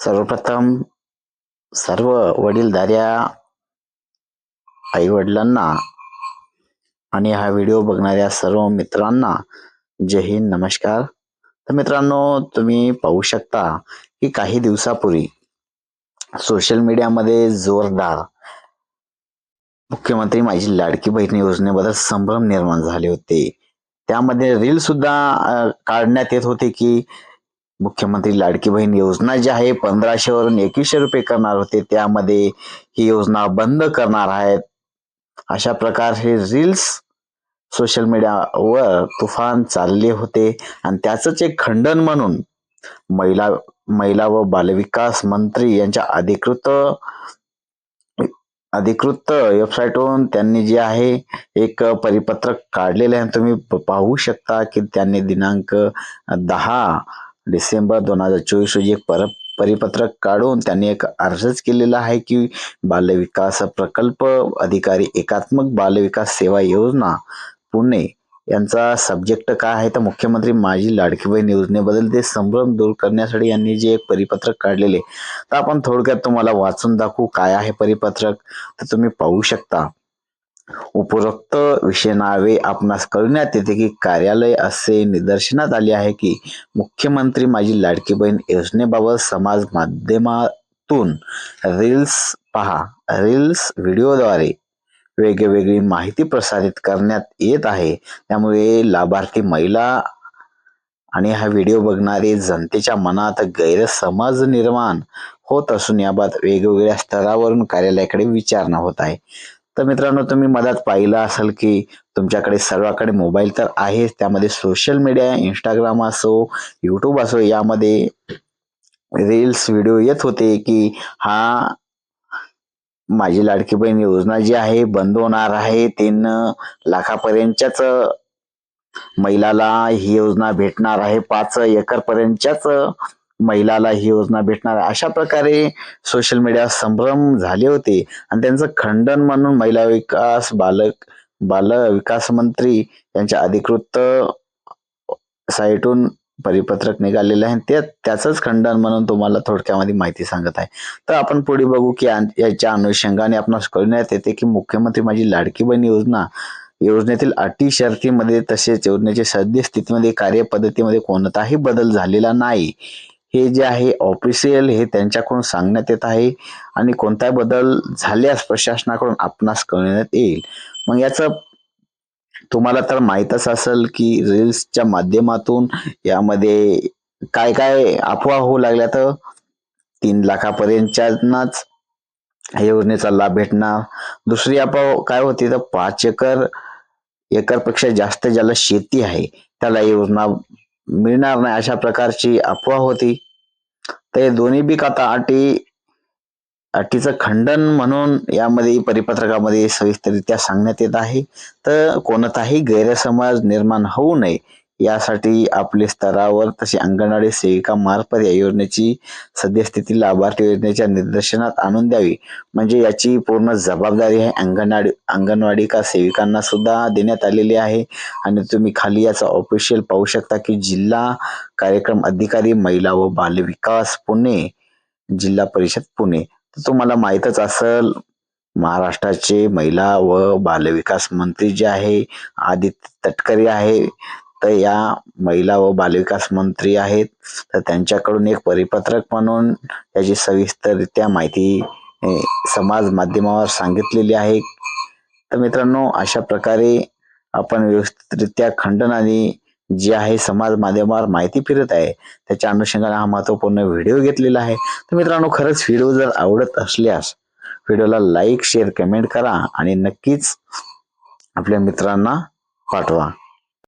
सर्वप्रथम सर्व वडीलधाऱ्या आई वडिलांना आणि हा व्हिडिओ बघणाऱ्या सर्व मित्रांना जय हिंद नमस्कार. तर मित्रांनो तुम्ही पाहू शकता की काही दिवसापूर्वी सोशल मीडियामध्ये जोरदार मुख्यमंत्री माझी लाडकी बहीण योजनेबद्दल संभ्रम निर्माण झाले होते. त्यामध्ये रील सुद्धा काढण्यात येत होते की मुख्यमंत्री लाडकी बहीण योजना जी आहे पंधराशे वरून एकवीसशे रुपये करणार होते. त्यामध्ये ही योजना बंद करणार आहेत. अशा प्रकारे रील्स सोशल मीडियावर तुफान चालले होते. आणि त्याचंच एक खंडन म्हणून महिला महिला व बालविकास मंत्री यांच्या अधिकृत अधिकृत वेबसाईटवरून त्यांनी जे आहे एक परिपत्रक काढलेले आहे. तुम्ही पाहू शकता की त्यांनी दिनांक दहा डिसेंबर दोन हजार चोवीस रोजी एक पर परिपत्रक काढून त्यांनी एक अर्जच केलेला आहे की बालविकास प्रकल्प अधिकारी एकात्मक बालविकास सेवा योजना पुणे यांचा सब्जेक्ट काय आहे? तर मुख्यमंत्री माझी लाडकी बहीण योजनेबद्दल ते संभ्रम दूर करण्यासाठी यांनी जे एक परिपत्रक काढलेले. तर आपण थोडक्यात तुम्हाला वाचून दाखवू काय आहे परिपत्रक? तर तुम्ही पाहू शकता. उपरोक्त विषय नावे आपणास कळण्यात येते की कार्यालय असे निदर्शनात आले आहे की मुख्यमंत्री माझी लाडकी बहीण योजनेबाबत समाज माध्यमातून रील्स पहा. रील्स व्हिडिओद्वारे वेगवेगळी माहिती प्रसारित करण्यात येत आहे. त्यामुळे लाभार्थी महिला आणि हा व्हिडिओ बघणारे जनतेच्या मनात गैरसमज निर्माण होत असून याबाबत वेगवेगळ्या स्तरावरून कार्यालयाकडे विचारणा होत आहे. तर मित्रांनो तुम्ही मधात पाहिलं असेल की तुमच्याकडे सर्वाकडे मोबाईल तर आहेच. त्यामध्ये सोशल मीडिया इंस्टाग्राम असो युट्यूब असो यामध्ये रील्स व्हिडिओ येत होते की हा माझी लाडकी बहीण योजना जी आहे बंद होणार आहे. तीन लाखापर्यंतच्याच महिलाला ही योजना भेटणार आहे. पाच एकर पर्यंतच्याच महिलाला ही योजना भेटणार अशा प्रकारे सोशल मीडिया संभ्रम झाले होते. आणि त्यांचं खंडन म्हणून महिला विकास बालक बाल विकास मंत्री यांच्या अधिकृत साईटून परिपत्रक निघालेले आहे. ते त्याचंच खंडन म्हणून तुम्हाला थोडक्यामध्ये माहिती सांगत आहे. तर आपण पुढे बघू की याच्या अनुषंगाने आपणास कळण्यात येते की मुख्यमंत्री माझी लाडकी बहीण योजना योजनेतील अटी शर्तीमध्ये तसेच योजनेच्या सद्यस्थितीमध्ये कार्यपद्धतीमध्ये कोणताही बदल झालेला नाही. हे जे आहे ऑफिशियल हे त्यांच्याकडून सांगण्यात येत आहे आणि कोणताही बदल झाल्यास प्रशासनाकडून आपणास कळण्यात येईल. मग याचं तुम्हाला तर माहीतच असेल की रील्सच्या माध्यमातून यामध्ये काय काय अफवा होऊ लागल्या तर तीन लाखापर्यंतच्यानाच योजनेचा लाभ भेटणार. दुसरी अफवा काय होती तर पाच एकर एकरपेक्षा जास्त ज्याला शेती आहे त्याला योजना मिळणार नाही अशा प्रकारची अफवा होती. तर दोन्ही बी आता अटी अटीचं खंडन म्हणून यामध्ये परिपत्रकामध्ये सविस्तररित्या सांगण्यात येत आहे. तर कोणताही गैरसमज निर्माण होऊ नये. यासाठी आपले स्तरावर तशी अंगणवाडी सेविका मार्फत या योजनेची सद्यस्थिती लाभार्थी योजनेच्या निदर्शनात आणून द्यावी. म्हणजे याची पूर्ण जबाबदारी आहे. अंगणवाडी अंगणवाडी का सेविकांना सुद्धा देण्यात आलेली आहे. आणि तुम्ही खाली याचा ऑफिशियल पाहू शकता की जिल्हा कार्यक्रम अधिकारी महिला व बालविकास पुणे जिल्हा परिषद पुणे. तर तुम्हाला माहीतच असेल महाराष्ट्राचे महिला व बालविकास मंत्री जे आहे आदित्य तटकरे आहे. तर या महिला व बालविकास मंत्री आहेत. तर त्यांच्याकडून एक परिपत्रक म्हणून याची सविस्तररित्या माहिती समाज माध्यमावर सांगितलेली आहे. तर मित्रांनो अशा प्रकारे आपण व्यवस्थितरित्या खंडन आणि जे आहे समाज माध्यमावर माहिती फिरत आहे त्याच्या अनुषंगाने हा महत्त्वपूर्ण व्हिडिओ घेतलेला आहे. तर मित्रांनो खरंच व्हिडिओ जर आवडत असल्यास व्हिडिओला लाईक शेअर कमेंट करा आणि नक्कीच आपल्या मित्रांना पाठवा.